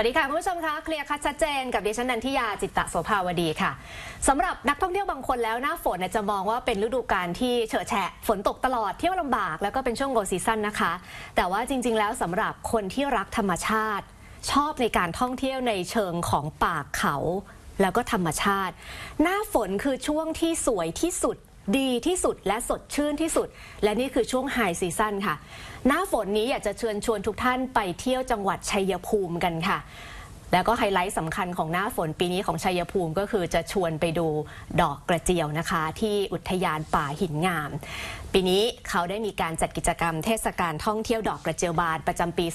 วัสดีค่ะ คุณผู้ชมคะเคลียร์คัดชัดเจนกับดิฉันนันทิยาจิตตะโสภาวดีค่ะสำหรับนักท่องเที่ยวบางคนแล้วหน้าฝนจะมองว่าเป็นฤดูกาลที่เฉอะแฉะฝนตกตลอดเที่ยวลำบากแล้วก็เป็นช่วงโลซีซั่นนะคะ แต่ว่าจริง ๆ แล้วสำหรับคนที่รักธรรมชาติ ชอบในการท่องเที่ยวในเชิงของป่าเขา แล้วก็ธรรมชาติ หน้าฝนคือช่วงที่สวยที่สุดดีที่สุดและสดชื่นที่สุด และนี่คือช่วงไฮซีซั่นค่ะ หน้าฝนนี้อยากจะเชิญชวนทุกท่านไปเที่ยวจังหวัดชัยภูมิกันค่ะ แล้วก็ไฮไลท์สำคัญของหน้าฝนปีนี้ของชัยภูมิก็คือจะชวนไปดูดอกกระเจียวนะคะ ที่อุทยานป่าหินงาม ปีนี้เขาได้มีการจัดกิจกรรมเทศกาลท่องเที่ยวดอกกระเจียวบานประจำปี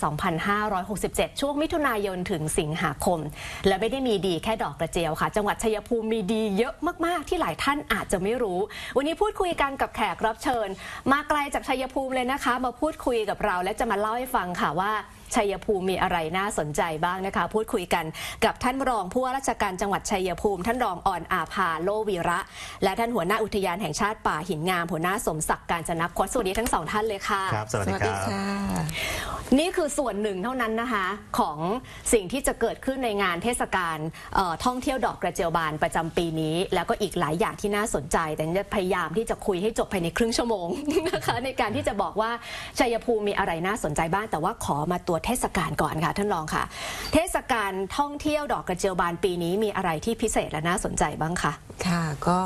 2567 ช่วงมิถุนายนถึงสิงหาคม และไม่ได้มีดีแค่ดอกกระเจียวค่ะ จังหวัดชัยภูมิมีดีเยอะมากๆ ที่หลายท่านอาจจะไม่รู้ วันนี้พูดคุยกันกับแขกรับเชิญ มาไกลจากชัยภูมิเลยนะคะ มาพูดคุยกับเราและจะมาเล่าให้ฟังค่ะว่า ชัยภูมิมีอะไรน่าสนใจบ้างนะคะ พูดคุยกันกับท่านรองผู้ว่าราชการจังหวัดชัยภูมิ ท่านรองอ่อนอาภาโลวีระ และท่านหัวหน้าอุทยานแห่งชาติป่าหินงามหัวหน้าสมศักดิ์การจนคตสวัสดีทั้งสองท่านเลยค่ะครับสวัสดีครับนี่คือส่วนหนึ่งเท่านั้นนะคะ ของสิ่งที่จะเกิดขึ้นในงานเทศกาลเอ่อท่องเที่ยวดอกกระเจียวบานประจำปีนี้ แล้วก็อีกหลายอย่างที่น่าสนใจ แต่จะพยายามที่จะคุยให้จบภายในครึ่งชั่วโมงนะคะในการที่จะบอกว่าชัยภูมิมีอะไรน่าสนใจบ้างแต่ว่าขอมาตัวเทศกาลก่อนค่ะท่านรองค่ะ เทศกาลท่องเที่ยวดอกกระเจียวบานปีนี้มีอะไรที่พิเศษและน่าสนใจบ้างคะค่ะ ก็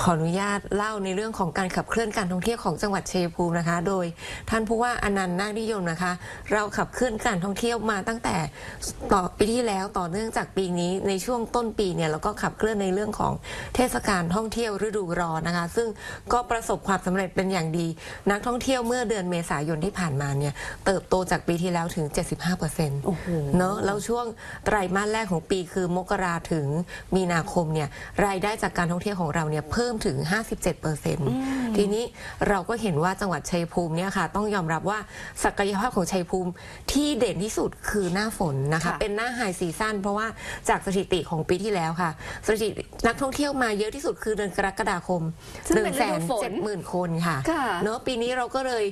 ขออนุญาตเล่าในเรื่องของการขับเคลื่อนการท่องเที่ยวของจังหวัดเชัยงภูมินะคะ โดยท่านผู้ว่าอนันต์นาคนิยมนะคะ เราขับเคลื่อนการท่องเที่ยวมาตั้งแต่ต่อปีที่แล้วต่อเนื่องจากปีนี้ในช่วงต้นปีเนี่ยเราก็ขับเคลื่อนในเรื่องของเทศกาลท่องเที่ยวฤดูร้อนนะคะ ซึ่งก็ประสบความสำเร็จเป็นอย่างดี นักท่องเที่ยวเมื่อเดือนเมษายนที่ผ่านมาเนี่ยเติบโตจากปีที่แล้วถึง75%โอ้โหเนอะแล้วช่วงไตรมาสแรกของปีคือมกราถึงมีนาคมเนี่ยรายได้จากการท่องเที่ยวของเราเนี่ยเพิ่มถึง 57%ทีนี้เราก็เห็นว่าจังหวัดชัยภูมิเนี่ยค่ะต้องยอมรับว่าศักยภาพของชัยภูมิที่เด่นที่สุดคือหน้าฝนนะคะค่ะเป็นหน้าไฮซีซั่นเพราะว่าจากสถิติของปีที่แล้วค่ะสถิตินักท่องเที่ยวมาเยอะที่สุดคือเดือนกรกฎาคมซึ่ง1เป็นฤดูฝน7 0 0 0 0คนค่ะค่ะเนอะปีนี้เราก็เลย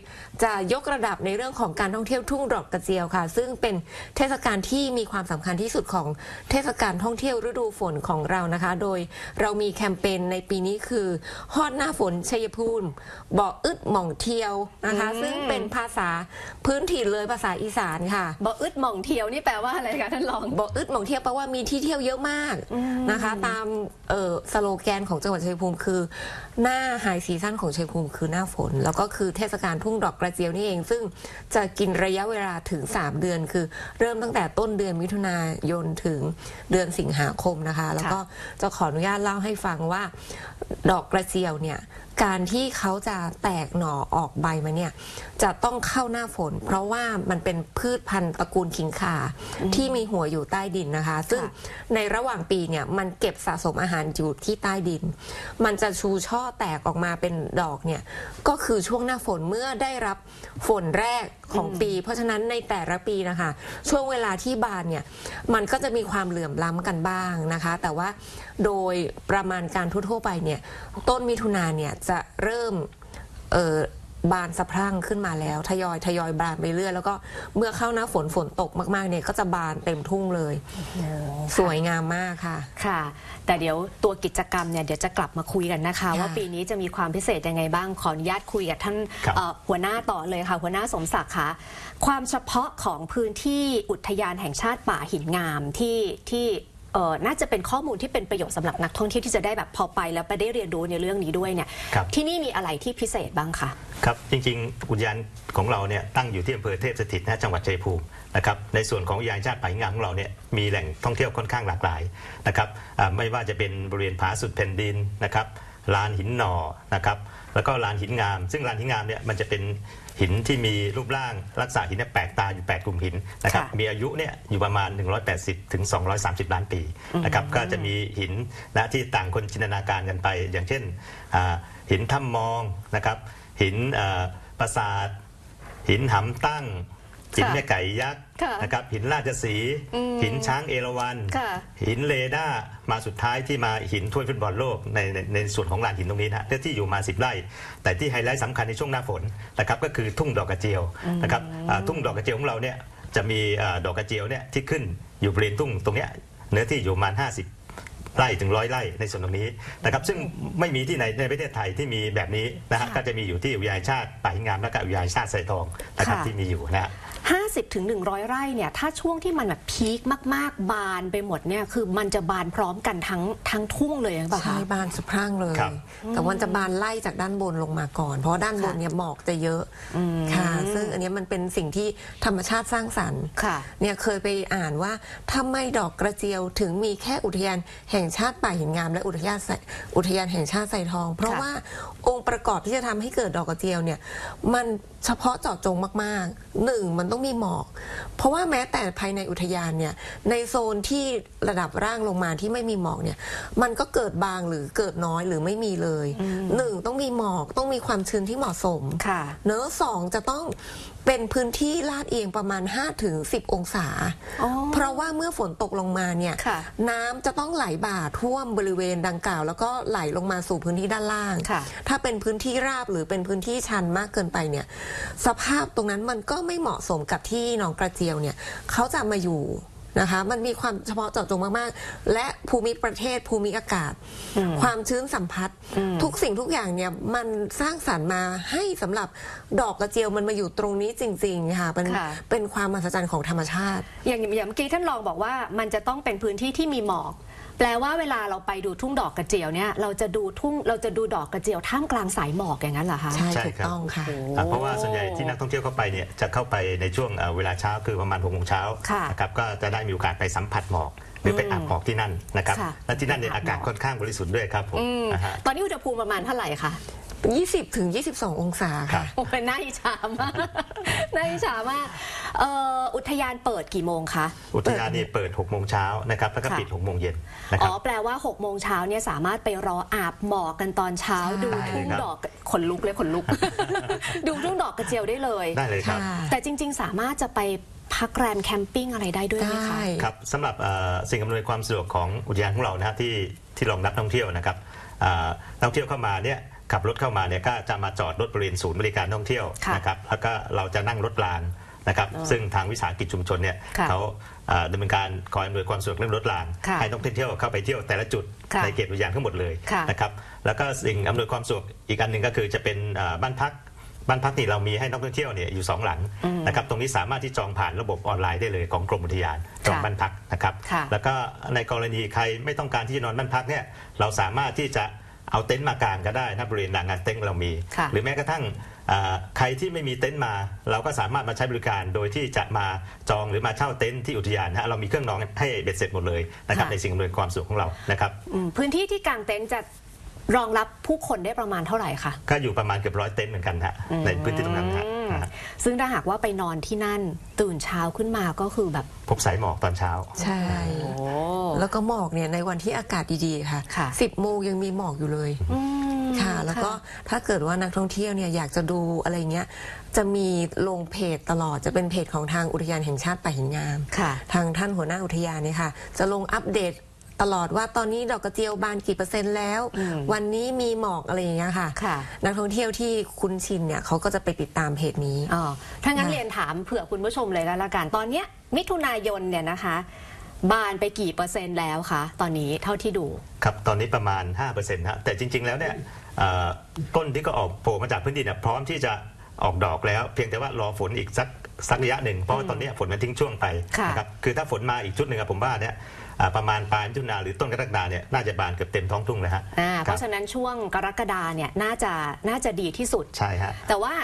จะยกระดับในเรื่องของการท่องเที่ยวทุ่งดอกกระเจียวค่ะซึ่งเป็นเทศกาลที่มีความสำคัญที่สุดของเทศกาลท่องเที่ยวฤดูฝนของเรานะคะ โดยเรามีแคมเปญในปีนี้คือฮอดหน้าฝนชัยภูมิบอกอึดหม่องเที่ยวนะคะอืมซึ่งเป็นภาษาพื้นถิ่นเลยภาษาอีสานค่ะบออึดหม่องเที่ยวนี่แปลว่าอะไรคะท่านรองบอกอึดหม่องเที่ยวแปลว่ามีที่เที่ยวเยอะมากนะคะ ตามเอ่อสโลแกนของจังหวัดชัยภูมิคือ หน้าไฮซีซั่นของชัยภูมิคือหน้าฝน แล้วก็คือเทศกาลทุ่งดอกกระเจียวนี่เอง ซึ่งจะกินระยะเวลาถึง3เดือนคือ เริ่มตั้งแต่ต้นเดือนมิถุนายนถึงเดือนสิงหาคมนะคะ แล้วก็จะขออนุญาตเล่าให้ฟังว่า ดอกกระเจียวเนี่ยการที่เขาจะแตกหน่อออกใบมาเนี่ยจะต้องเข้าหน้าฝน เพราะว่ามันเป็นพืชพันธุ์ตระกูลขิงข่าที่มีหัวอยู่ใต้ดินนะคะ ซึ่งค่ะในระหว่างปีเนี่ยมันเก็บสะสมอาหารอยู่ที่ใต้ดิน มันจะชูช่อแตกออกมาเป็นดอกเนี่ยก็คือช่วงหน้าฝนเมื่อได้รับฝนแรกของปี เพราะฉะนั้นในแต่ละปีนะคะ ช่วงเวลาที่บานเนี่ยมันก็จะมีความเหลื่อมล้ำกันบ้างนะคะ แต่ว่าโดยประมาณการทั่วๆไปเนี่ยต้นมิถุนาเนี่ยจะเริ่มเอ่อ บานสะพรั่งขึ้นมาแล้ว ทยอยทยอยบานไปเรื่อยแล้วก็เมื่อเข้าหน้าฝนฝนตกมากๆเนี่ยก็จะบานเต็มทุ่งเลย สวยงามมากค่ะ ค่ะ แต่เดี๋ยวตัวกิจกรรมเนี่ยเดี๋ยวจะกลับมาคุยกันนะคะค่ะว่าปีนี้จะมีความพิเศษยังไงบ้างขออนุญาตคุยกับท่านครับเอ่อหัวหน้าต่อเลยค่ะ หัวหน้าสมศักดิ์ค่ะ ความเฉพาะของพื้นที่อุทยานแห่งชาติป่าหินงามที่ที่ เอ่อน่าจะเป็นข้อมูลที่เป็นประโยชน์สำหรับนักท่องเที่ยวที่จะได้แบบพอไปแล้วไปได้เรียนรู้ในเรื่องนี้ด้วยเนี่ยครับ ที่นี่มีอะไรที่พิเศษบ้างคะ ครับจริงๆ อุทยานของเราเนี่ยตั้งอยู่ที่อำเภอเทพสถิตนะจังหวัดชัยภูมินะครับในส่วนของอุทยานชาติป่าหินงามของเราเนี่ยมีแหล่งท่องเที่ยวค่อนข้างหลากหลายนะครับอ่าไม่ว่าจะเป็นบริเวณผาสุดแผ่นดินนะครับลานหินหนอนะครับแล้วก็ลานหินงาม ซึ่งลานหินงามเนี่ยมันจะเป็น หินที่มีรูปร่างลักษณะหินเนี่ยแปลกตาอยู่ 8 กลุ่มหินนะครับค่ะมีอายุเนี่ยอยู่ประมาณ 180ถึง230 ล้านปีนะครับก็จะมีหินนะที่ต่างคนจินตนาการกันไป อย่างเช่นอ่าหินถ้ำมองนะครับหินเอ่อปราสาท หินหำตั้ง หินแม่ไก่ยักษ์ ค่ะนะครับหินราชสีห์หินช้างเอราวัณค่ะ หินเรดาร์มาสุดท้ายที่มาหินถ้วยฟุตบอลโลกในในในส่วนของลานหินตรงนี้นะฮะที่อยู่มา 10 ไร่ แต่ที่ไฮไลท์สำคัญในช่วงหน้าฝนนะครับก็คือทุ่งดอกกระเจียวนะครับอ่าทุ่งดอกกระเจียวของเราเนี่ยจะมีเอ่อดอกกระเจียวเนี่ยที่ขึ้นอยู่บริเวณทุ่งตรงเนี้ยเนื้อที่อยู่ประมาณ 50 ไร่ถึงร้อยไร่ในส่วนตรงนี้นะครับซึ่งไม่มีที่ไหนในประเทศไทยที่มีแบบนี้นะฮะค่ะก็จะมีอยู่ที่อุทยานแห่งชาติป่าหินงามและก็อุทยานแห่งชาติไซทองนะครับค่ะ ที่มีอยู่นะฮะ 50ถึง100 ไร่เนี่ยถ้าช่วงที่มันแบบพีคมาก ๆ บานไปหมดเนี่ยคือมันจะบานพร้อมกันทั้งทั้งทุ่งเลยหรือเปล่าใช่คะบานสะพรั่งเลย ครับ แต่มันจะบานไล่จากด้านบนลงมาก่อน เพราะว่าด้านบนเนี่ยหมอกจะเยอะค่ะ ซึ่งอันเนี้ยมันเป็นสิ่งที่ธรรมชาติสร้างสรรค์ ค่ะ เนี่ยเคยไปอ่านว่าทำไมดอกกระเจียวถึงมีแค่อุทยานแห่งชาติป่าหินงาม และอุทยานไสอุทยานแห่งชาติไซทอง เพราะค่ะว่า องค์ประกอบที่จะทำให้เกิดดอกกระเจียวเนี่ยมันเฉพาะเจาะจงมากๆหนึ่งมันต้องมีหมอก เพราะว่าแม้แต่ภายในอุทยานเนี่ยในโซนที่ระดับร่างลงมาที่ไม่มีหมอกเนี่ยมันก็เกิดบางหรือเกิดน้อยหรือไม่มีเลยหนึ่งต้องมีหมอกต้องมีความชื้นที่เหมาะสมค่ะเนื้อะสองจะต้อง เป็นพื้นที่ลาดเอียงประมาณ 5-10ถึง10องศาอ๋อเพราะว่าเมื่อฝนตกลงมาเนี่ยค่ะน้ำจะต้องไหลบ่าท่วมบริเวณดังกล่าว แล้วก็ไหลลงมาสู่พื้นที่ด้านล่างค่ะถ้าเป็นพื้นที่ราบหรือเป็นพื้นที่ชันมากเกินไปเนี่ยสภาพตรงนั้นมันก็ไม่เหมาะสมกับที่หนองกระเจียวเนี่ยเขาจะมาอยู่ นะคะ มันมีความเฉพาะเจาะจงมากๆ และภูมิประเทศภูมิอากาศ ความชื้นสัมผัส ทุกสิ่งทุกอย่างเนี่ยมันสร้างสรรค์มาให้สำหรับดอกกระเจียวมันมาอยู่ตรงนี้จริงๆค่ะเป็นค่ะเป็นความมหัศจรรย์ของธรรมชาติ อย่างอย่างเมื่อกี้ท่านรองบอกว่ามันจะต้องเป็นพื้นที่ที่มีหมอก แปลว่าเวลาเราไปดูทุ่งดอกกระเจียวเนี่ยเราจะดูทุ่งเราจะดูดอกกระเจียวท่ามกลางสายหมอกอย่างนั้นเหรอคะใช่ใช่ถูกครับต้องค่ะโอ้อะเพราะว่าส่วนใหญ่ที่นักท่องเที่ยวเข้าไปเนี่ยจะเข้าไปในช่วงเอ่อเวลาเช้าคือประมาณหกโมงเช้าค่ะนะครับก็จะได้มีโอกาสไปสัมผัสหมอกหรือไปอาบหมอกที่นั่นนะครับค่ะ และที่นั่นเนี่ยอาอาบหมอกกาศค่อนข้างบริสุทธิ์ด้วยครับผมอืมนะฮะ ตอนนี้อุณหภูมิประมาณเท่าไหร่คะ 20ถึง22 องศาครัค่ะบโอ้ยน่าอิจฉามาก น่าอิจฉามากเอ่ออุทยานเปิดกี่โมงคะ อุทยานนี่เปิด 6 โมงเช้านะครับ แล้วก็ค่ะ ปิด 6 โมงเย็นนะคอ๋รับอแปลว่า6โมงเช้าเนี่ยสามารถไปรออาบหมอกกันตอนเช้าใช่ดูทุ่งครับ ดอกขนลุกเลยขนลุก ดูทุ่งดอกกระเจียวได้เลย ได้เลยครับ ค่ะแต่จริง ๆ สามารถจะไปพักแรมแคมปิ้งอะไรได้ด้วยไหมได้ คะ ครับสำหรับเอ่อสิ่งอำนวยความสะดวกของอุทยานของเรานะฮะที่ที่รองรับนักท่องเที่ยวนะครับอ่านักท่องเที่ยวเข้ามาเนี่ย ขับรถเข้ามาเนี่ยก็จะมาจอดรถบริเวณศูนย์บริการท่องเที่ยวค่ะนะครับแล้วก็เราจะนั่งรถรางนะครับอ๋อซึ่งทางวิสาหกิจชุมชนเนี่ยค่ะเขาอ่าดำเนินการคอยอำนวยความสะดวกเรื่องรถรางค่ะให้นักท่องเที่ยวเข้าไปเที่ยวแต่ละจุดค่ะในเขตอุทยานทั้งหมดเลยค่ะนะครับแล้วก็สิ่งอำนวยความสะดวกอีกอันหนึ่งก็คือจะเป็นอ่าบ้านพักบ้านพักนี่เรามีให้นักท่องเที่ยวเนี่ยอยู่สองหลังนะครับตรงนี้สามารถที่จองผ่านระบบออนไลน์ได้เลยของกรมอุทยานจองบ้านพักนะครับค่ะแล้วก็ในกรณีใครไม่ต้องการที่จะนอนบ้านพักเนี่ยเราสามารถที่จะ เอาเต็นท์มากางก็ได้นะบริเวณลานงานเต็นท์เรามี ค่ะหรือแม้กระทั่งอ่าใครที่ไม่มีเต็นท์มา เราก็สามารถมาใช้บริการโดยที่จะมาจองหรือมาเช่าเต็นท์ที่อุทยานนะฮะเรามีเครื่องนอนให้เบ็ดเสร็จหมดเลยนะครับค่ะ ในสิ่งอำนวยความสะดวกของเรานะครับอืมพื้นที่ที่กางเต็นท์จะรองรับผู้คนได้ประมาณเท่าไหร่คะ ก็อยู่ประมาณเกือบร้อยเต็นท์เหมือนกันฮะในพื้นที่ตรงนั้นนะฮะอืมนะฮะ ซึ่งถ้าหากว่าไปนอนที่นั่นตื่นเช้าขึ้นมาก็คือแบบ พบสายหมอกตอนเช้า ใช่โอ้แล้วก็หมอกเนี่ยในวันที่อากาศดีๆค่ะค่ะ10โมงยังมีหมอกอยู่เลย อืม ค่ะ แล้วก็ถ้าเกิดว่านักท่องเที่ยวเนี่ยอยากจะดูอะไรเงี้ย จะมีลงเพจตลอดจะเป็นเพจของทางอุทยานแห่งชาติป่าหินงาม ค่ะ ทางท่านหัวหน้าอุทยานเนี่ยค่ะ จะลงอัปเดต ตลอดว่าตอนนี้ดอกกระเจียวบานกี่เปอร์เซ็นต์แล้วอืมวันนี้มีหมอกอะไรอย่างเงี้ยค่ะ ค่ะนักท่องเที่ยวที่คุ้นชินเนี่ยเขาก็จะไปติดตามเพจนี้อ๋อถ้างั้นค่ะเรียนถามเผื่อคุณผู้ชมเลยก็แล้วกันตอนเนี้ยมิถุนายนเนี่ยนะคะ บานไปกี่เปอร์เซ็นต์แล้วคะตอนนี้เท่าที่ดู ครับตอนนี้ประมาณ5%นะแต่จริง ๆ แล้วเนี่ยเอ่อต้นที่ก็ออกโผล่มาจากพื้นดินเนี่ยพร้อมที่จะออกดอกแล้ว เพียงแต่ว่ารอฝนอีกสักสักระยะหนึ่งเพราะว่าตอนนี้ฝนมันทิ้งช่วงไปค่ะ นะครับคือถ้าฝนมาอีกชุดหนึ่งอะผมว่าเนี่ยอ่า ประมาณปลายมิถุนาหรือต้นกรกฎาเนี่ยน่าจะบานเกือบเต็มท้องทุ่งเลยฮะอ่าเพคบราะฉะนั้นช่วงกรกฎาเนี่ยน่าจะน่าจะดีที่สุด ใช่ฮะแต่ว่า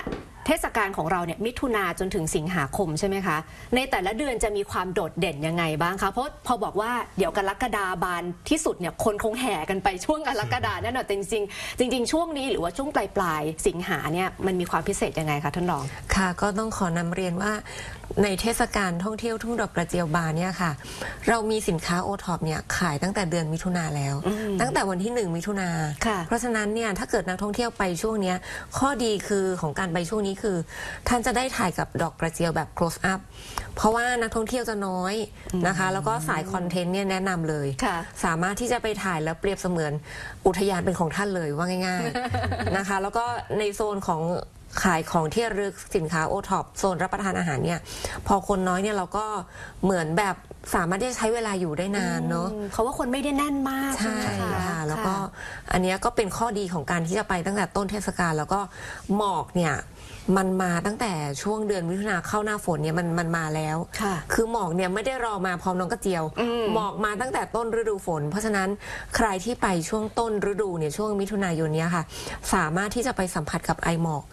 เทศกาลของเราเนี่ยมิถุนาจนถึงสิงหาคมใช่ไหมคะ ในแต่ละเดือนจะมีความโดดเด่นยังไงบ้างคะเพราะพอบอกว่าเดี๋ยวกรกฎาบานที่สุดเนี่ยคนคงแห่กันไปช่วงกรกฎาแน่นอนแต่จริงๆจริง ๆ ช่วงนี้หรือว่าช่วงปลายปลายๆสิงหาเนี่ยมันมีความพิเศษยังไงคะท่านรอง ค่ะก็ต้องขอนำเรียนว่าในเทศกาลท่องเที่ยวทุ่งดอกกระเจียวบานเนี่ยค่ะ เรามีสินค้าโอท็อปเนี่ยขายตั้งแต่เดือนมิถุนาแล้วตั้งแต่วันที่หนึ่งมิถุนาค่ะ เพราะฉะนั้นเนี่ยถ้าเกิดนักท่องเที่ยวไปช่วงเนี้ยข้อดีคือของการไปช่วงนี้คือ ท่านจะได้ถ่ายกับดอกกระเจียวแบบ close up เพราะว่านักท่องเที่ยวจะน้อยนะคะ แล้วก็สายคอนเทนต์เนี่ยแนะนำเลย ค่ะสามารถที่จะไปถ่ายแล้วเปรียบเสมือนอุทยานเป็นของท่านเลยว่าง่าย ๆ นะคะ แล้วก็ในโซนของ ขายของที่ระลึกสินค้าโอท็อปโซนรับประทานอาหารเนี่ย พอคนน้อยเนี่ยเราก็เหมือนแบบสามารถที่จะใช้เวลาอยู่ได้นานเนาะอืมเพราะว่าคนไม่ได้แน่นมากใช่ใช่ไหมคะค่ะแล้วก็อันเนี้ยก็เป็นข้อดีของการที่จะไปตั้งแต่ต้นเทศกาลแล้วก็หมอกเนี่ยมันมาตั้งแต่ช่วงเดือนมิถุนาเข้าหน้าฝนเนี่ยมันมันมาแล้วค่ะคือหมอกเนี่ยไม่ได้รอมาพร้อมน้องกระเจียวอืมหมอกมาตั้งแต่ต้นฤดูฝน เพราะฉะนั้นใครที่ไปช่วงต้นฤดูเนี่ยช่วงมิถุนายนเนี้ยค่ะ สามารถที่จะไปสัมผัสกับไอหมอก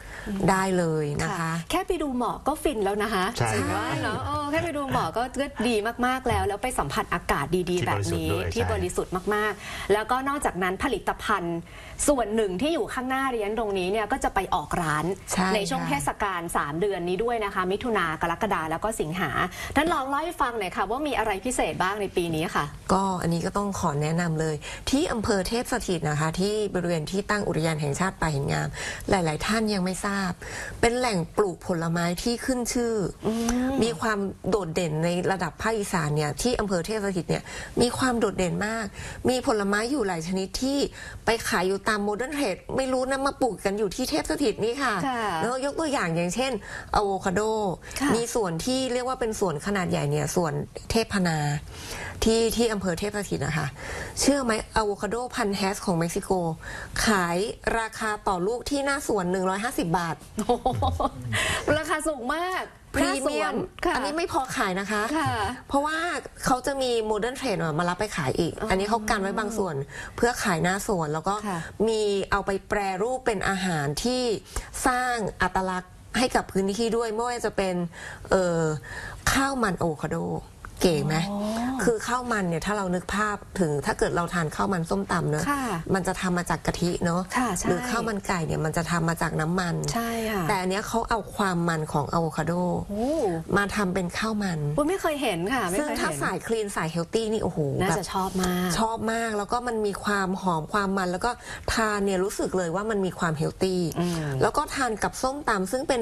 ได้เลยนะคะ แค่ไปดูหมอกก็ฟินแล้วนะคะใช่ถือว่าเนาะเออแค่ไปดูหมอกก็ก็ดีมากๆแล้ว แล้วไปสัมผัสอากาศดีที่ๆแบบนี้บริสุทธิ์ด้วยที่ใช่บริสุทธิ์มากๆ แล้วก็นอกจากนั้นผลิตภัณฑ์ ส่วนหนึ่งที่อยู่ข้างหน้าเรียนตรงนี้เนี่ยก็จะไปออกร้านใช่ช่วงค่ะ เทศกาล3 เดือนนี้ด้วยนะคะ มิถุนากรกฎาแล้วก็สิงหาท่านลองเล่าให้ฟังหน่อยค่ะว่ามีอะไรพิเศษบ้างในปีนี้ค่ะ ก็อันนี้ก็ต้องขอแนะนำเลย ที่อำเภอเทพสถิตนะคะ ที่บริเวณที่ตั้งอุทยานแห่งชาติป่าหินงาม หลาย ๆ ท่านยังไม่ทราบเป็นแหล่งปลูกผลไม้ที่ขึ้นชื่ออมีความโดดเด่นในระดับภาคอีสานเนี่ยที่อำเภอเทพสถิตเนี่ยมีความโดดเด่นมาก มีผลไม้อยู่หลายชนิดที่ไปขายอยู่ตามโมเดิร์นเทรดไม่รู้นะมาปลูกกันอยู่ที่เทพสถิตนี่ค่ะค่ะแล้วยกตัวอย่างอย่างเช่นอะโวคาโด ค่ะ มีส่วนที่เรียกว่าเป็นส่วนขนาดใหญ่เนี่ยส่วนเทพนา ที่ที่อำเภอเทพสถิตนะคะ เชื่อไหมอะโวคาโดพันธุ์แฮสของเม็กซิโก ขายราคาต่อลูกที่หน้าสวน 150 บาท โอ้โหราคาสูงมากพรีเมียมค่ะ อันนี้ไม่พอขายนะคะ ค่ะ เพราะว่าเขาจะมีโมเดิร์นเทรดมารับไปขายอีก อันนี้เขากันไว้บางส่วน เพื่อขายหน้าสวนแล้วก็ค่ะ มีเอาไปแปรรูปเป็นอาหารที่สร้างอัตลักษณ์ให้กับพื้นที่ด้วยไม่ว่าจะเป็นเอ่อข้าวมันอะโวคาโด เก๋ไหมคือข้าวมันเนี่ยถ้าเรานึกภาพถึงถ้าเกิดเราทานข้าวมันส้มตำเนอะค่ะมันจะทำมาจากกะทิเนอะค่ะใช่หรือข้าวมันไก่เนี่ยมันจะทำมาจากน้ำมัน ใช่ค่ะแต่อันเนี้ยเขาเอาความมันของอะโวคาโดโอ้มาทำเป็นข้าวมันอุ๊ยไม่เคยเห็นค่ะไม่ซึ่งเคยถ้าเห็นสายคลีนสายเฮลตี้นี่โอ้โหน่าแบบจะชอบมากชอบมากแล้วก็มันมีความหอมความมัน แล้วก็ทานเนี่ยรู้สึกเลยว่ามันมีความเฮลตี้อืมแล้วก็ทานกับส้มตำซึ่งเป็น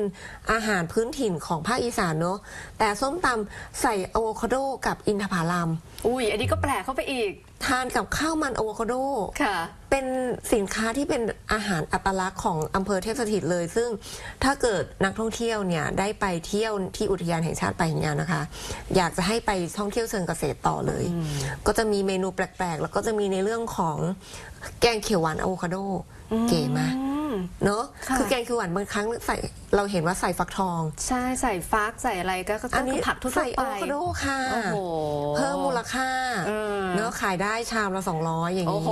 อาหารพื้นถิ่นของภาคอีสานเนอะแต่ส้มตำใส่อะโวคาโดกับอินทผลัม อุ้ยอันนี้ก็แปลกเข้าไปอีก ทานกับข้าวมันอะโวคาโด ค่ะ เป็นสินค้าที่เป็นอาหารอัตลักษณ์ของอำเภอเทพสถิตเลย ซึ่งถ้าเกิดนักท่องเที่ยวเนี่ยได้ไปเที่ยวที่อุทยานแห่งชาติป่าหินงามนะคะ อยากจะให้ไปท่องเที่ยวเชิงเกษตรต่อเลย ก็จะมีเมนูแปลกๆ แล้วก็จะมีในเรื่องของแกงเขียวหวานอะโวคาโดเก๋ไหมอืมเนอะค่ะคือแกงเขียวหวานบางครั้งใส่เราเห็นว่าใส่ฟักทอง ใช่ใส่ฟักใส่อะไรก็ก็อันนี้คือผักทั่วใส่ๆอะไปโวคาโดค่ะโอ้โหเพิ่มมูลค่าเออเนอะขายได้ชามละ200 อย่างโอ้นี้ โห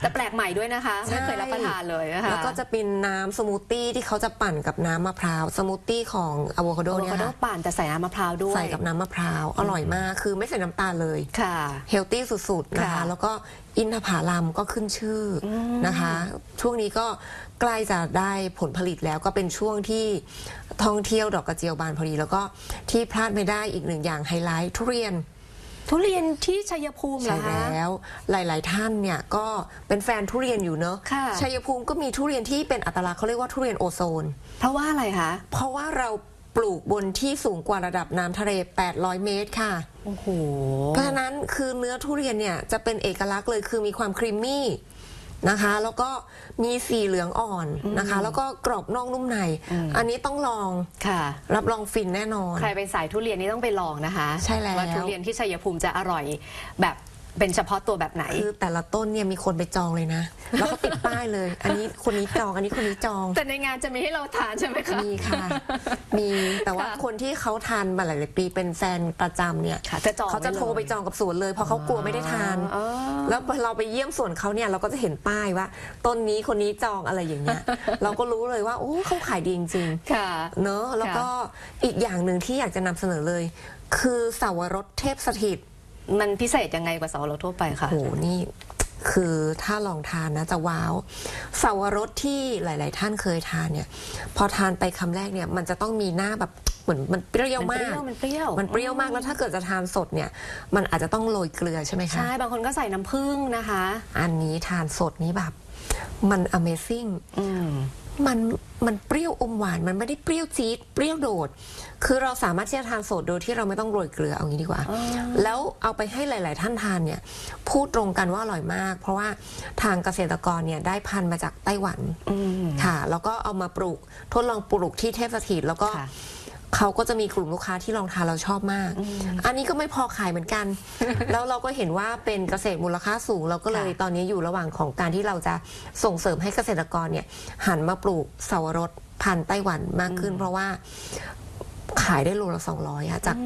แต่แปลกใหม่ด้วยนะคะ ไม่เคยรับประทานเลยนะคะ แล้วก็จะเป็นน้ำสมูทตี้ที่เขาจะปั่นกับน้ำมะพร้าว สมูทตี้ของอะโวคาโดอะโวเนี่ยคาโดค่ะปั่นแต่ใส่น้ำมะพร้าวด้วยใส่กับน้ำมะพร้าว อร่อยมาก คือไม่ใส่น้ำตาลเลย ค่ะ เฮลตี้สุด ๆ นะคะ ค่ะแล้วก็อินทผลัมก็ขึ้นชื่ออนะคะ ช่วงนี้ก็ใกล้จะได้ผลผลิตแล้วก็เป็นช่วงที่ท่องเที่ยวดอกกระเจียวบานพอดี แล้วก็ที่พลาดไม่ได้อีกหนึ่งอย่างไฮไลท์ทุเรียน ทุเรียนที่ชัยภูมิเหรใช่อคะ แล้วหลาย ๆ ท่านเนี่ยก็เป็นแฟนทุเรียนอยู่เนอะค่ะ ชัยภูมิก็มีทุเรียนที่เป็นอัตลักษณ์เขาเรียกว่าทุเรียนโอโซน เพราะว่าอะไรคะ เพราะว่าเราปลูกบนที่สูงกว่าระดับน้ำทะเล 800 เมตรค่ะ โอ้โห เพราะฉะนั้นคือเนื้อทุเรียนเนี่ยจะเป็นเอกลักษณ์เลยคือมีความครีมมี่ นะคะ แล้วก็มีสีเหลืองอ่อนนะคะ แล้วก็กรอบนอกนุ่มใน อันนี้ต้องลองค่ะ รับรองฟินแน่นอน ใครเป็นสายทุเรียนนี่ต้องไปลองนะคะ ใช่แล้วว่าทุเรียนที่ชัยภูมิจะอร่อยแบบ เป็นเฉพาะตัวแบบไหน คือแต่ละต้นเนี่ยมีคนไปจองเลยนะ แล้วก็ติดป้ายเลย อันนี้คนนี้จอง อันนี้คนนี้จอง แต่ในงานจะมีให้เราทานใช่ไหมคะ มีค่ะ มี แต่ว่าค่ะคนที่เขาทานมาหลายๆปีเป็นแฟนประจำเนี่ยค่ะจะจองเขาจะไว้เลยโทรไปจองกับสวนเลย เพราะเขากลัวไม่ได้ทานอ๋อแล้วพอเราไปเยี่ยมสวนเขาเนี่ยเราก็จะเห็นป้ายว่า ต้นนี้คนนี้จองอะไรอย่างเงี้ย เราก็รู้เลยว่าโอ้เขาขายดีจริงค่ะๆเนอะแล้วก็อีกอย่างหนึ่งที่อยากจะนำเสนอเลย คือเสาวรสเทพสถิต มันพิเศษยังไงกว่าเสาวรสทั่วไปคะ โหนี่คือถ้าลองทานนะจะว้าวเสาวรสที่หลาย ๆ ท่านเคยทานเนี่ย พอทานไปคำแรกเนี่ย มันจะต้องมีหน้าแบบเหมือนมันเปรี้ยวมันเปมารี้กยวมันเปรี้ยว มันเปรี้ยวมากแล้วถ้าเกิดจะทานสดเนี่ย มันอาจจะต้องโรยเกลือใช่ไหมคะ ใช่ บางคนก็ใส่น้ำผึ้งนะคะ อันนี้ทานสดนี้แบบ มัน Amazing อืม มันมันเปรี้ยวอมหวานมันไม่ได้เปรี้ยวจี๊ดเปรี้ยวโดด คือเราสามารถที่จะทานสดโดยที่เราไม่ต้องโรยเกลือเอางี้ดีกว่า แล้วเอาไปให้หลาย ๆ ท่านทานเนี่ยพูดตรงกันว่าอร่อยมาก เพราะว่าทางเกษตรกรเนี่ยได้พันธุ์มาจากไต้หวันอืมค่ะ แล้วก็เอามาปลูกทดลองปลูกที่เทพสถิตแล้วก็ค่ะ เขาก็จะมีกลุ่มลูกค้าที่ลองทานเราชอบมาก อันนี้ก็ไม่พอขายเหมือนกัน แล้วเราก็เห็นว่าเป็นเกษตรมูลค่าสูง เราก็เลยค่ะตอนนี้อยู่ระหว่างของการที่เราจะส่งเสริมให้เกษตรกรเนี่ย หันมาปลูกเสาวรสพันธุ์ไต้หวันมากขึ้น เพราะว่าขายได้โลละสองร้อยอะจาก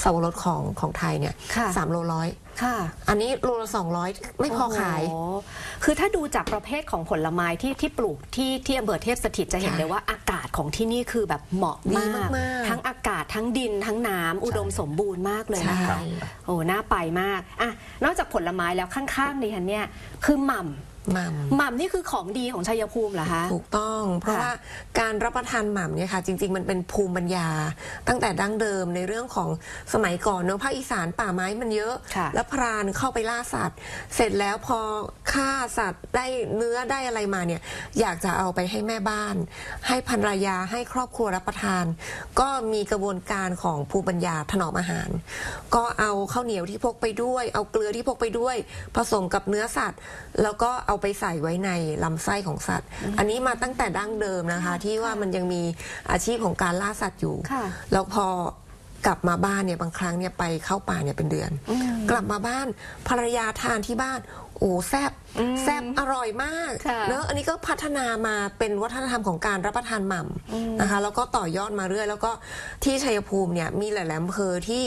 เสาวรสของของไทยเนี่ยค่ะสามโลร้อย ค่ะ อันนี้โลละสองร้อยไม่พอขาย โอ้โหคือถ้าดูจากประเภทของผลไม้ที่ที่ปลูกที่ที่อำเภอเทพสถิตจะเห็นค่ะเลยว่าอากาศของที่นี่คือแบบเหมาะดีมากมากๆทั้งอากาศทั้งดินทั้งน้ำอุดมสมบูรณ์มากเลยนะคะใช่ โอ้น่าไปมากอะนอกจากผลไม้แล้วข้างๆดิฉันเนี่ยคือหม่ำ มัมหม่ำนี่คือของดีของชัยภูมิเหรอคะถูกต้อง เพราะค่ะว่าการรับประทานหม่ำเนี่ยค่ะ จริง ๆ มันเป็นภูมิปัญญา ตั้งแต่ดั้งเดิมในเรื่องของสมัยก่อนเนอะภาคอีสานป่าไม้มันเยอะค่ะแล้วพรานเข้าไปล่าสัตว์ เสร็จแล้วพอฆ่าสัตว์ได้เนื้อได้อะไรมาเนี่ยอยากจะเอาไปให้แม่บ้าน ให้ภรรยาให้ครอบครัวรับประทาน ก็มีกระบวนการของภูมิปัญญาถนอมอาหาร ก็เอาข้าวเหนียวที่พกไปด้วย เอาเกลือที่พกไปด้วย ผสมกับเนื้อสัตว์ แล้วก็เอาไปใส่ไว้ในลำไส้ของสัตว์ อันนี้มาตั้งแต่ดั้งเดิมนะคะ ที่ว่ามันยังมีอาชีพของการล่าสัตว์อยู่ ค่ะแล้วพอกลับมาบ้านเนี่ยบางครั้งเนี่ยไปเข้าป่าเนี่ยเป็นเดือน กลับมาบ้านภรรยาทานที่บ้าน โอ้แซบ แซบอร่อยมากค่ะเนอะอันนี้ก็พัฒนามาเป็นวัฒนธรรมของการรับประทานหม่ำนะคะ แล้วก็ต่อยอดมาเรื่อย แล้วก็ที่ชัยภูมิเนี่ยมีหลายๆอำเภอที่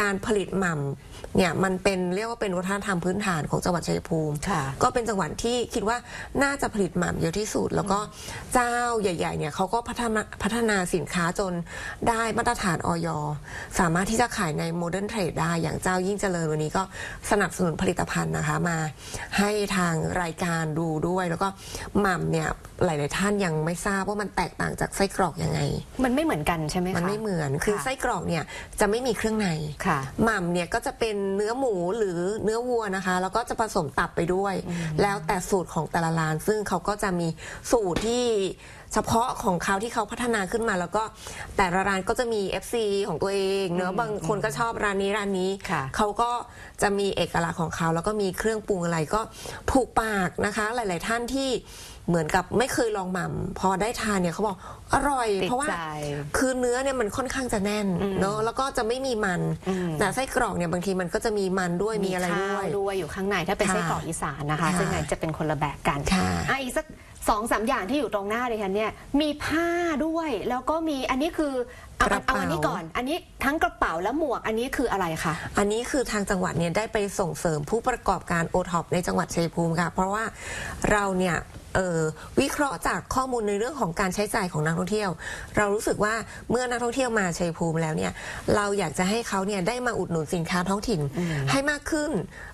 การผลิตหม่ำเนี่ยมันเป็นเรียกว่าเป็นวัฒนธรรมพื้นฐานของจังหวัดชัยภูมิค่ะก็เป็นจังหวัดที่คิดว่าน่าจะผลิตหม่ำเยอะที่สุด แล้วก็เจ้าใหญ่ๆเนี่ยเขาก็พัฒนาพัฒนาสินค้าจนได้มาตรฐานออยสามารถที่จะขายในโมเดิร์นเทรดได้อย่างเจ้ายิ่งเจริญวันนี้ก็สนับสนุนผลิตภัณฑ์นะคะมาให้ทางรายการดูด้วย แล้วก็หม่ำเนี่ยหลาย ๆ ท่านยังไม่ทราบว่ามันแตกต่างจากไส้กรอกยังไง มันไม่เหมือนกันใช่ไหมคะ มันไม่เหมือนคือค่ะไส้กรอกเนี่ยจะไม่มีเครื่องในค่ะหม่ำเนี่ยก็จะเป็นเนื้อหมูหรือเนื้อวัวนะคะ แล้วก็จะผสมตับไปด้วย แล้วแต่สูตรของแต่ละร้าน ซึ่งเขาก็จะมีสูตรที่ เฉพาะของเขาที่เขาพัฒนาขึ้นมา แล้วก็แต่ละร้านก็จะมี FC ของตัวเองเนอะบางคนก็ชอบร้านนี้ร้านนี้ ค่ะ เขาก็จะมีเอกลักษณ์ของเขา แล้วก็มีเครื่องปรุงอะไรก็ถูกปากนะคะ หลาย ๆ ท่านที่เหมือนกับไม่เคยลองหม่ำพอได้ทานเนี่ยเขาบอกอร่อย ติดเพราะว่า ใจ คือเนื้อเนี่ยมันค่อนข้างจะแน่นเนอะแล้วก็จะไม่มีมัน อืม แต่ไส้กรอกเนี่ยบางทีมันก็จะมีมันด้วยมีอะไรด้วข้าวย ด้วยอยู่ข้างในถ้าเป็นค่ะไส้กรอกอีสานนะคะค่ะซึ่งอันจะเป็นคนละแบบกันค่ะ อะอีกสัก สองสามอย่างที่อยู่ตรงหน้าดิฉันเนี่ยมีผ้าด้วยแล้วก็มีอันนี้คือเอากระเอาเป๋า อันนี้ก่อน อันนี้ทั้งกระเป๋าและหมวกอันนี้คืออะไรคะ อันนี้คือทางจังหวัดเนี่ยได้ไปส่งเสริมผู้ประกอบการโอท็อปในจังหวัดชัยภูมิค่ะ เพราะว่าเราเนี่ยเอ่อ วิเคราะห์จากข้อมูลในเรื่องของการใช้จ่ายของนักท่องเที่ยว เรารู้สึกว่าเมื่อนักท่องเที่ยวมาชัยภูมิแล้วเนี่ยเราอยากจะให้เขาเนี่ยได้มาอุดหนุนสินค้าท้องถิ่นให้มากขึ้น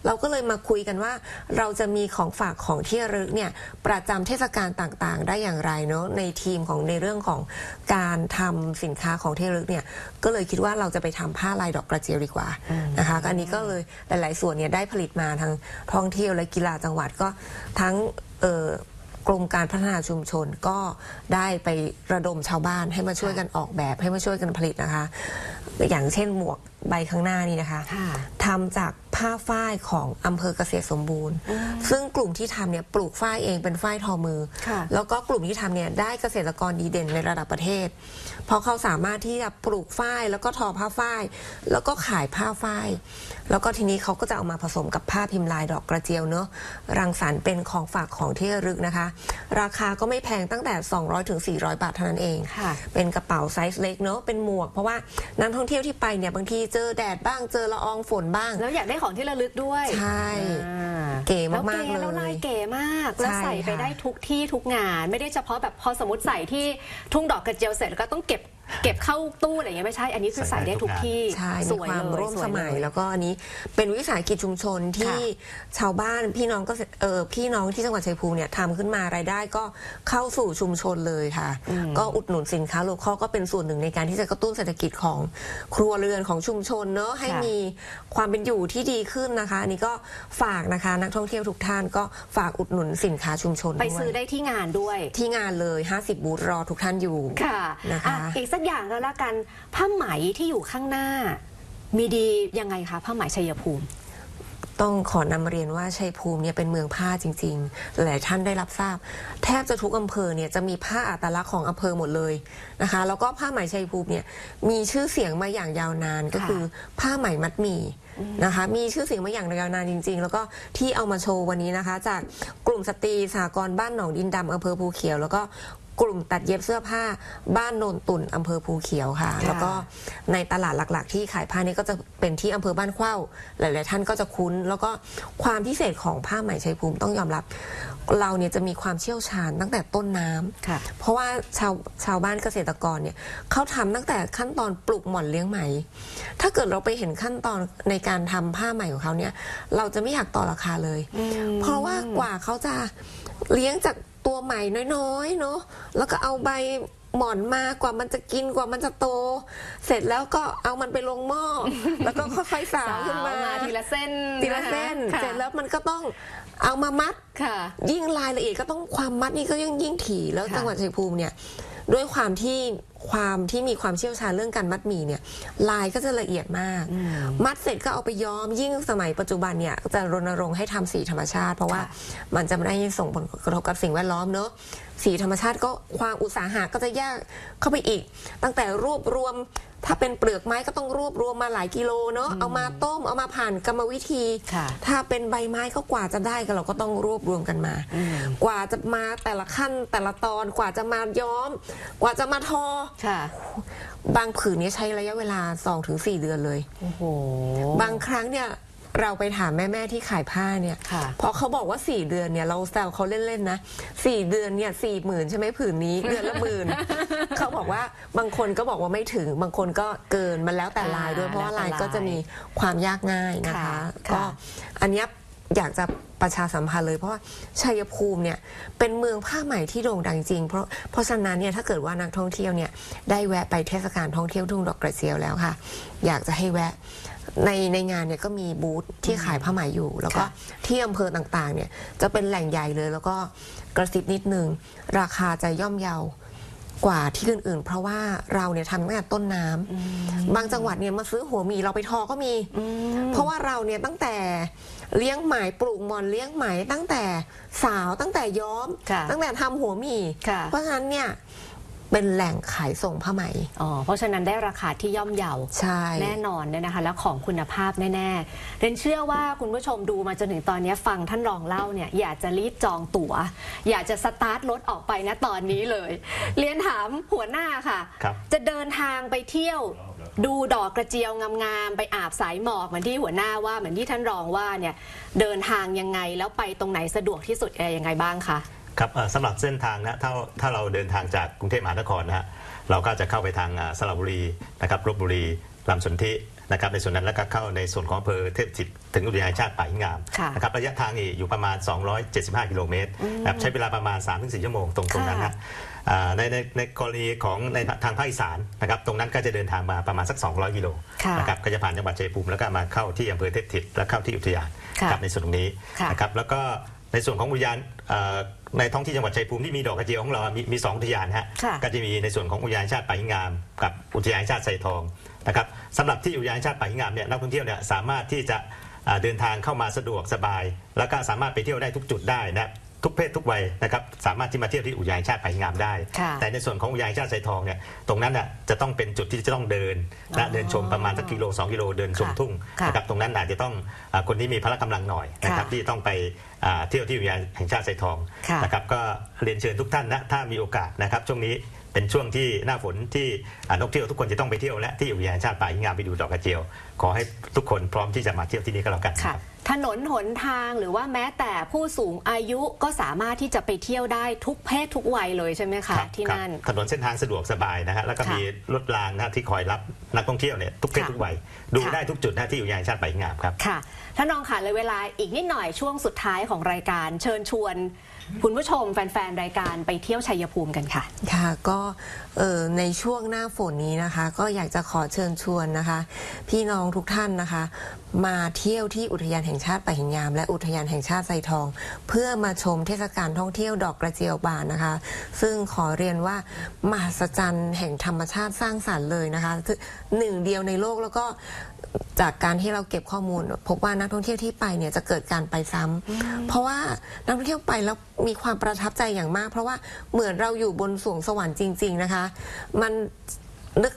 เราก็เลยมาคุยกันว่า เราจะมีของฝากของที่ระลึกเนี่ยประจำเทศกาลต่างๆ ได้อย่างไรเนาะในทีมของในเรื่องของการทำสินค้าของที่ระลึกเนี่ยก็เลยคิดว่าเราจะไปทำผ้าลายดอกกระเจียวดีกว่านะคะก็อันนี้ก็เลยหลาย ๆ ส่วนเนี่ยได้ผลิตมาทางท่องเที่ยวและกีฬาจังหวัดก็ทั้งเอ่อก รมการพัฒนาชุมชนก็ได้ไประดมชาวบ้านให้มาช่วยกันออกแบบให้มาช่วยกันผลิตนะคะ อย่างเช่นหมวกใบข้างหน้านี่นะคะค่ะทำจากผ้าฝ้ายของอำเภอเกษตรสมบูรณ์ ซึ่งกลุ่มที่ทำเนี่ยปลูกฝ้ายเองเป็นฝ้ายทอมือค่ะแล้วก็กลุ่มที่ทำเนี่ยได้เกษตรกรดีเด่นในระดับประเทศ เพราะเขาสามารถที่จะปลูกฝ้ายแล้วก็ทอผ้าฝ้าย แล้วก็ขายผ้าฝ้าย แล้วก็ทีนี้เขาก็จะเอามาผสมกับผ้าพิมพ์ลายดอกกระเจียวเนอะรังสรรค์เป็นของฝากของที่ระลึกนะคะ ราคาก็ไม่แพงตั้งแต่ 200ถึง400 บาทเท่านั้นเองค่ะเป็นกระเป๋าไซส์เล็กเนอะเป็นหมวก เพราะว่านักท่องเที่ยวที่ไปเนี่ยบางทีเจอแดดบ้างเจอละอองฝนบ้าง แล้วอยากได้ของที่ระลึกด้วยใช่ อ่าเก๋มากๆแล้วเก๋แล้วเลยลายเก๋มาก แล้วใช่ใส่ไปค่ะ ได้ทุกที่ทุกงาน ไม่ได้เฉพาะแบบพอสมมติใส่ที่ทุ่งดอกกระเจียวเสร็จแล้วก็ต้องเก็บ เก็บเข้าตู้อะไรอย่างเงี้ยไม่ใช่ อันนี้คือใส่ใส่ได้ได้ทุทุกกงานที่ใช่สมีวยความเลยร่วมสสวยมัยเลยแล้วก็อันนี้เป็นวิสาหกิจชุมชนที่ค่ะชาวบ้านพี่น้องก็เออพี่น้องที่จังหวัดชัยภูมิเนี่ยทำขึ้นมารายได้ก็เข้าสู่ชุมชนเลยค่ะ ก็อุดหนุนสินค้าโลคอลก็เป็นส่วนหนึ่งในการที่จะกระตุ้นเศรษฐกิจของครัวเรือนของชุมชนเนอะให้ค่ะมีความเป็นอยู่ที่ดีขึ้นนะคะอันนี้ก็ฝากนะคะนักท่องเที่ยวทุกท่านก็ฝากอุดหนุนสินค้าชุมชนไปด้วยซื้อได้ที่งานด้วยที่งานเลย 50 บูธรอทุกท่านอยู่ค่ะนะคะ อะอีกสักอย่างก็แล้วกันผ้าไหมที่อยู่ข้างหน้า มีดียังไงคะผ้าไหมชัยภูมิต้องขอนำเรียนว่าชัยภูมิเนี่ยเป็นเมืองผ้าจริง ๆ หลายท่านได้รับทราบ แทบจะทุกอำเภอเนี่ยจะมีผ้าอัตลักษณ์ของอำเภอหมดเลยนะคะ แล้วก็ผ้าไหมชัยภูมิเนี่ยมีชื่อเสียงมาอย่างยาวนานก็ค่ะคือผ้าไหมมัดหมี่นะคะ มีชื่อเสียงมาอย่างยาวนานจริง ๆ แล้วก็ที่เอามาโชว์วันนี้นะคะ จากกลุ่มสตรีสากรณ์บ้านหนองดินดำอำเภอภูเขียว แล้วก็ กลุ่มตัดเย็บเสื้อผ้าบ้านโนนตุ่นอำเภอภูเขียวค่ะค่ะ แล้วก็ในตลาดหลัก ๆ ที่ขายผ้านี่ก็จะเป็นที่อำเภอบ้านเข้าหลาย ๆ ท่านก็จะคุ้น แล้วก็ความพิเศษของผ้าไหมชัยภูมิต้องยอมรับ เราเนี่ยจะมีความเชี่ยวชาญตั้งแต่ต้นน้ำค่ะเพราะว่าชาวชาวบ้านเกษตรกรเนี่ยเขาทำตั้งแต่ขั้นตอนปลูกหม่อนเลี้ยงไหม ถ้าเกิดเราไปเห็นขั้นตอนในการทำผ้าไหมของเขาเนี่ยเราจะไม่อยากต่อราคาเลย เพราะว่ากว่าเขาจะเลี้ยงจาก ตัวใหม่น้อยๆเนาะแล้วก็เอาใบหมอนมากว่ามันจะกินกว่ามันจะโต เสร็จแล้วก็เอามันไปลงหม้อแล้วก็ค่อยๆสาวขึ้นมาทีละเส้นทีละเส้นนะคะเสร็จแล้วมันก็ต้องเอามามัดค่ะยิ่งรายละเอียดก็ต้องความมัดนี่ก็ยิ่งยิ่งถี่แล้วค่ะจังหวัดชัยภูมิเนี่ย ด้วยความที่ความที่มีความเชี่ยวชาญเรื่องการมัดหมี่เนี่ยลายก็จะละเอียดมาก มัดเสร็จก็เอาไปย้อมยิ่งสมัยปัจจุบันเนี่ยจะรณรงค์ให้ทำสีธรรมชาติ เพราะว่าค่ะมันจะไม่ได้ส่งผลกระทบกับสิ่งแวดล้อมเนอะสีธรรมชาติก็ความอุตสาหะก็จะยากเข้าไปอีก ตั้งแต่รวบรวม ถ้าเป็นเปลือกไม้ก็ต้องรวบรวมมาหลายกิโลเนอะเอามาต้มเอามาผ่านกรรมวิธี ค่ะถ้าเป็นใบไม้ก็กว่าจะได้ก็เราก็ต้องรวบรวมกันมากว่าจะมาแต่ละขั้นแต่ละตอนกว่าจะมาย้อม กว่าจะมาทอ ค่ะ บางผืนเนี้ใช้ระยะเวลา 2-4 เดือนเลย โอ้โห บางครั้งเนี่ย เราไปถามแม่ๆที่ขายผ้าเนี่ยค่ะพอเขาบอกว่า 4 เดือนเนี่ยเราแซวเขาเล่นๆนะ4เดือนเนี่ยสี่หมื่นใช่ไหมผืนนี้ เดือนละหมื่นเขาบอกว่าบางคนก็บอกว่าไม่ถึง บางคนก็เกินมันแล้วแต่ลายด้วยอ่าเพราะว่าแล้วแต่ลายก็จะมีความยากง่ายนะคะค่ะก็ค่ะอันเนี้ยอยากจะประชาสัมพันธ์เลยเพราะว่าชัยภูมิเนี่ยเป็นเมืองผ้าไหมที่โด่งดังจริงเพราะเพราะฉะนั้นเนี่ยถ้าเกิดว่านักท่องเที่ยวเนี่ยได้แวะไปเทศกาลท่องเที่ยวทุ่งดอกกระเจียวแล้วค่ะ อยากจะให้แวะ ในในงานเนี่ยก็มีบูธที่ขายผ้าไหมอยู่ แล้วก็ค่ะที่อำเภอต่างๆ เนี่ยจะเป็นแหล่งใหญ่เลย แล้วก็กระซิบนิดนึง ราคาจะย่อมเยาวกว่าที่อื่นๆ เพราะว่าเราเนี่ยทำตั้งแต่ต้นน้ำบางจังหวัดเนี่ยมาซื้อหัวหมีเราไปทอก็มี เพราะว่าเราเนี่ยตั้งแต่เลี้ยงไหมปลูกหมอนเลี้ยงไหมตั้งแต่สาวตั้งแต่ย้อม ค่ะตั้งแต่ทำหัวหมีค่ะ เพราะฉะนั้นเนี่ย เป็นแหล่งขายส่งผ้าไหม อ๋อเพราะฉะนั้นได้ราคาที่ย่อมเยาใช่ แน่นอนเนี่ยนะคะ แล้วของคุณภาพแน่ๆเรนเชื่อว่าคุณผู้ชมดูมาจนถึงตอนนี้ฟังท่านรองเล่าเนี่ยอยากจะรีบจองตั๋ว อยากจะสตาร์ทรถออกไปนะตอนนี้เลยเรียนถามหัวหน้าค่ะ ครับ จะเดินทางไปเที่ยว ดูดอกกระเจียวงามๆไปอาบสายหมอกเหมือนที่หัวหน้าว่าเหมือนที่ท่านรองว่าเนี่ยเดินทางยังไงแล้วไปตรงไหนสะดวกที่สุดอะไรยังไงบ้างคะ ครับเอ่อสำหรับเส้นทางนะถ้าถ้าเราเดินทางจากกรุงเทพมหานครนะฮะเราก็จะเข้าไปทางอ่าสระบุรีนะครับลบบุรีลำสนธินะครับในส่วนนั้นแล้วก็เข้าในส่วนของอำเภอเทพจิตถึงอุทยานแห่งชาติป่าหินงามค่ะนะครับระยะทางนี่อยู่ประมาณ 275 กิโลเมตรนะครับใช้เวลาประมาณ 3-4 ชั่วโมงตรงตรงนั้นนะอ่าในในในกรณีของในทางภาคอีสานนะครับตรงนั้นก็จะเดินทางมาประมาณสัก 200 กิโลค่ะนะครับก็จะผ่านจังหวัดชัยภูมิแล้วก็มาเข้าที่อำเภอเทพจิตแล้วเข้าที่อุทยานค่ะครับในส่วนตรงนี้ค่ะนะครับแล้วก็ในส่วนของอุทยานเอ่อ ในท้องที่จังหวัดชัยภูมิที่มีดอกกระเจียวของเรามีมีสองอุทยานฮะค่ะก็จะมีในส่วนของอุทยานแห่งชาติป่าหินงาม กับอุทยานแห่งชาติไซทองนะครับสำหรับที่อุทยานแห่งชาติป่าหินงามเนี่ยนักท่องเที่ยวเนี่ยสามารถที่จะอ่าเดินทางเข้ามาสะดวกสบาย แล้วก็สามารถไปเที่ยวได้ทุกจุดได้นะ ทุกเพศทุกวัยนะครับสามารถที่มาเที่ยวที่อุทยานแห่งชาติป่าหินงามได้ ค่ะแต่ในส่วนของอุทยานแห่งชาติไซทองเนี่ยตรงนั้นน่ะจะต้องเป็นจุดที่จะต้องเดินอ๋นะอเดินชมประมาณสักกิโลสองกิโลเดินชมค่ะทุ่งค่ะนะครับตรงนั้นอาจจะต้องอาคนที่มีพละกำลังหน่อยนะครับค่ะที่ต้องไปอ่าเที่ยวที่อุทยานแห่งชาติไซทองค่ะ นะครับก็เรียนเชิญทุกท่านนะถ้ามีโอกาสนะครับช่วงนี้เป็นช่วงที่หน้าฝนที่อ่านกเที่ยวทุกคนจะต้องไปเที่ยวและที่อุทยานแห่งชาติป่าหินงามไปดูดอกกระเจียว ขอให้ทุกคนพร้อมที่จะมาเที่ยวที่นี่ก็แล้วกันนะค่ะครับ ถนนหนทางหรือว่าแม้แต่ผู้สูงอายุก็สามารถที่จะไปเที่ยวได้ทุกเพศทุกวัยเลยใช่ไหมคะรับที่ครับนั่น ถนนเส้นทางสะดวกสบายนะฮะแล้วก็ค่ะมีรถรางนะที่คอยรับ นักท่องเที่ยวเนี่ยทุกเพศค่ะ ทุกวัยดูค่ะได้ทุกจุดนะที่อุทยานแห่งชาติไปงามครับ ค่ะท่านรองค่ะเลยเวลาอีกนิดหน่อยช่วงสุดท้ายของรายการ เชิญชวน คุณผู้ชมแฟนๆรายการไปเที่ยวชัยภูมิกันค่ะ ค่ะก็เอ่อในช่วงหน้าฝนนี้นะคะ ก็อยากจะขอเชิญชวนนะคะ พี่น้องทุกท่านนะคะ มาเที่ยวที่อุทยานแห่งชาติป่าหินงาม และอุทยานแห่งชาติไซทอง เพื่อมาชมเทศกาลท่องเที่ยวดอกกระเจียวบานนะคะ ซึ่งขอเรียนว่ามหัศจรรย์แห่งธรรมชาติสร้างสรรค์เลยนะคะคือ หนึ่งเดียวในโลกแล้วก็จากการที่เราเก็บข้อมูล พบว่านักท่องเที่ยวที่ไปเนี่ยจะเกิดการไปซ้ำเพราะว่านักท่องเที่ยวไปแล้วมีความประทับใจอย่างมาก เพราะว่าเหมือนเราอยู่บนสวงสวรรค์จริง ๆนะคะ มันนึก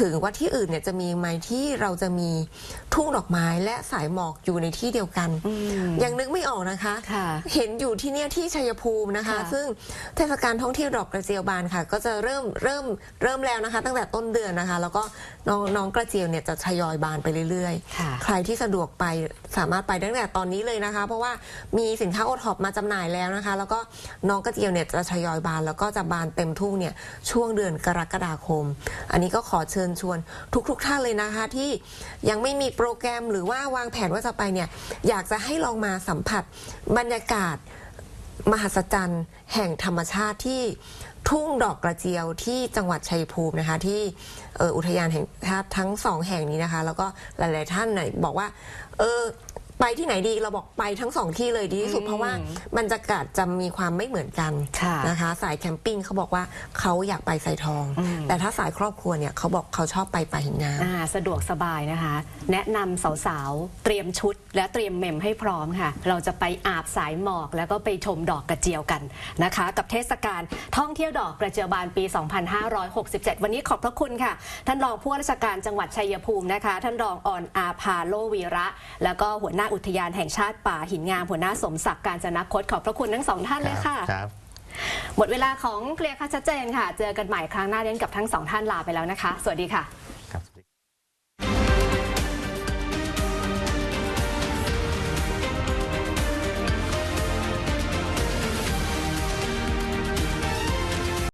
ถึงว่าที่อื่นเนี่ยจะมีไหมที่เราจะมีทุ่งดอกไม้และสายหมอกอยู่ในที่เดียวกัน ยังนึกไม่ออกนะคะค่ะเห็นอยู่ที่เนี่ยที่ชัยภูมินะคะค่ะซึ่งเทศกาลท่องเที่ยวดอกกระเจียวบานค่ะ ก็จะเริ่มเริ่มเริ่มแล้วนะคะ ตั้งแต่ต้นเดือนนะคะ แล้วก็น้องน้องกระเจียวเนี่ยจะทยอยบานไปเรื่อยค่ะๆใครที่สะดวกไปสามารถไปได้ตั้งแต่ตอนนี้เลยนะคะ เพราะว่ามีสินค้าโอท็อปมาจำหน่ายแล้วนะคะ แล้วก็น้องกระเจียวเนี่ยจะทยอยบาน แล้วก็จะบานเต็มทุ่งเนี่ยช่วงเดือนกรกฎาคม อันนี้ก็ขอเชิชิญชวน ทุกๆท่านเลยนะคะ ที่ยังไม่มีโปรแกรมหรือว่าวางแผนว่าจะไปเนี่ยอยากจะให้ลองมาสัมผัสบรรยากาศมหัศจรรย์แห่งธรรมชาติที่ทุ่งดอกกระเจียวที่จังหวัดชัยภูมินะคะ ที่อุทยานแห่งชาติทั้งสองแห่งนี้นะคะ แล้วก็หลาย ๆ ท่านบอกว่า เออ ไปที่ไหนดีเราบอกไปทั้งสองที่เลยดีที่สุดอืมเพราะว่าบรรยากาศจะมีความไม่เหมือนกันค่ะนะคะ สายแคมปิ้งเขาบอกว่าเขาอยากไปไซทอง แต่ถ้าสายครอบครัวเนี่ยเขาบอกเขาชอบไปป่าหินงามอ่าสะดวกสบายนะคะ แนะนำสาวๆ เตรียมชุด และเตรียมเมมให้พร้อมค่ะ เราจะไปอาบสายหมอกแล้วก็ไปชมดอกกระเจียวกันนะคะ กับเทศกาลท่องเที่ยวดอกกระเจียวบานปี 2567 วันนี้ขอบพระคุณค่ะ ท่านรองผู้ว่าราชการจังหวัดชัยภูมินะคะ ท่านรองออนอาภาโลวีระ แล้วก็หัวหน้าอุทยานแห่งชาติป่าหินงามหัวหน้าสมศักดิ์การจนคตขอบพระคุณทั้งสองท่านเลยค่ะครับหมดเวลาของเคลียร์ค่ะชัดเจนค่ะ เจอกันใหม่ครั้งหน้าเรียนกับทั้งสองท่านลาไปแล้วนะคะ สวัสดีค่ะ